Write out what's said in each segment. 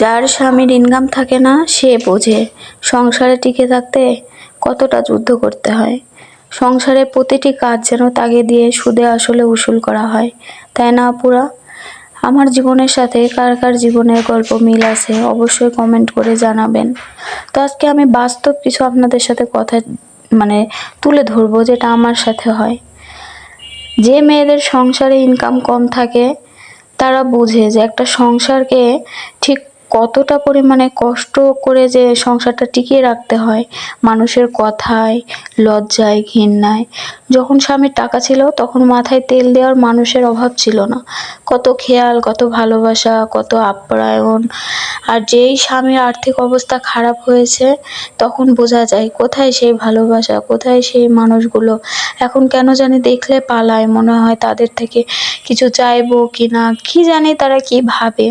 যার স্বামীর ইনকাম থাকে না, সে বোঝে সংসারে টিকে থাকতে কতটা যুদ্ধ করতে হয়। সংসারে প্রতিটি কাজ যেন তাকে দিয়ে সুদে আসলে উসুল করা হয়, তাই না আপুরা? আমার জীবনের সাথে কার কার জীবনের গল্প মিল আছে অবশ্যই কমেন্ট করে জানাবেন। তো আজকে আমি বাস্তব কিছু আপনাদের সাথে কথা মানে তুলে ধরবো যেটা আমার সাথে হয়। যে মেয়েদের সংসারে ইনকাম কম থাকে তারা বুঝে যে একটা সংসারকে ঠিক কতটা পরিমাণে কষ্ট করে যে সংসারটা টিকিয়ে রাখতে হয়, মানুষের কথায়, লজ্জায়, ঘৃণায়। যখন স্বামীর টাকা ছিল, তখন মাথায় তেল দেওয়ার মানুষের অভাব ছিল না। কত খেয়াল, কত ভালোবাসা, কত আপ্যায়ন। আর যেই স্বামীর আর্থিক অবস্থা খারাপ হয়েছে, তখন বোঝা যায় কোথায় সেই ভালোবাসা, কোথায় সেই মানুষগুলো। এখন কেন জানি দেখলে পালায়, মনে হয় তাদের থেকে কিছু চাইব কি না কি জানি তারা কি ভাবে।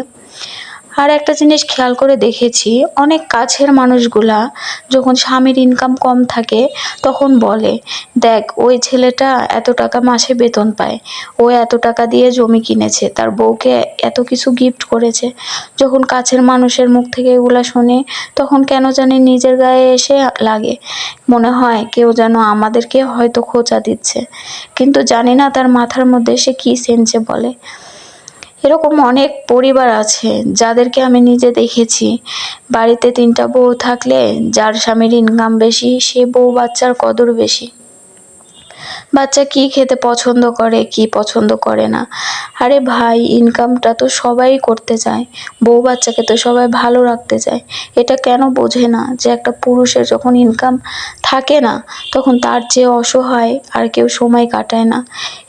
আর একটা জিনিস খেয়াল করে দেখেছি, অনেক কাছের মানুষগুলা যখন স্বামীর ইনকাম কম থাকে তখন বলে, দেখ, ওই ছেলেটা এত টাকা মাসে বেতন পায়, ও এত টাকা দিয়ে জমি কিনেছে, তার বউকে এত কিছু গিফট করেছে। যখন কাছের মানুষের মুখ থেকে এগুলা শুনি তখন কেন জানি নিজের গায়ে এসে লাগে। মনে হয় কেউ যেন আমাদেরকে হয়তো খোঁচা দিচ্ছে। কিন্তু জানি না তার মাথার মধ্যে সে কী সেনছে বলে। এরকম অনেক পরিবার আছে যাদেরকে আমি নিজে দেখেছি। বাড়িতে তিনটা বউ থাকলে যার স্বামীর ইনকাম বেশি, সে বউ বাচ্চার কদর বেশি। বাচ্চা কি খেতে পছন্দ করে, কি পছন্দ করে না। আরে ভাই ইনকামটা তো সবাই করতে চায়। বউ বাচ্চাকে তো সবাই ভালো রাখতে চায়। এটা কেন বোঝে না যে একটা পুরুষের যখন ইনকাম থাকে না, তখন তার যে অসহায় আর কেউ সময় কাটায় না।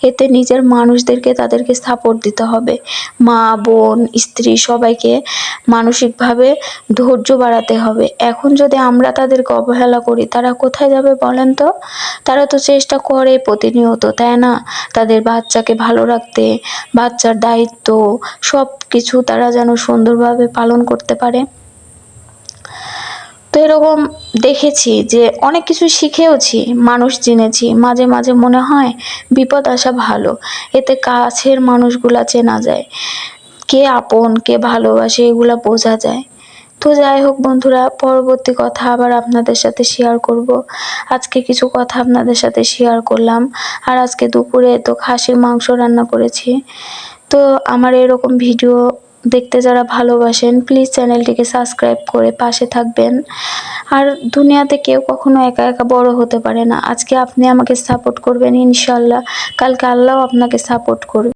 এতে নিজের মানুষদেরকে তাদেরকে সাপোর্ট দিতে হবে। মা, বোন, স্ত্রী সবাইকে মানসিকভাবে ধৈর্য বাড়াতে হবে। এখন যদি আমরা তাদেরকে অবহেলা করি, তারা কোথায় যাবে বলেন তো? তারা তো চেষ্টা করে প্রতিনিয়ত, তাই না? তাদের বাচ্চাকে ভালো রাখতে, বাচ্চার দায়িত্ব সব কিছু তারা যেন সুন্দরভাবে পালন করতে পারে। তো এরকম দেখেছি যে অনেক কিছু শিখেওছি, মানুষ চিনেছি মাঝে মাঝে মনে হয় বিপদ আসা ভালো, এতে কাছের মানুষগুলা চেনা যায়। কে আপন, কে ভালোবাসে, এগুলা বোঝা যায়। তো যাই হোক বন্ধুরা, পরবর্তী কথা আবার আপনাদের সাথে শেয়ার করব। আজকে কিছু কথা আপনাদের সাথে শেয়ার করলাম। আর আজকে দুপুরে তো খাসির মাংস রান্না করেছি। তো আমার এরকম ভিডিও দেখতে যারা ভালোবাসেন প্লিজ চ্যানেলটিকে সাবস্ক্রাইব করে পাশে থাকবেন। আর দুনিয়াতে কেউ কখনো একা একা বড় হতে পারে না। আজকে আপনি আমাকে সাপোর্ট করবেন ইনশাল্লাহ কালকে আল্লাহ আপনাকে সাপোর্ট করবে।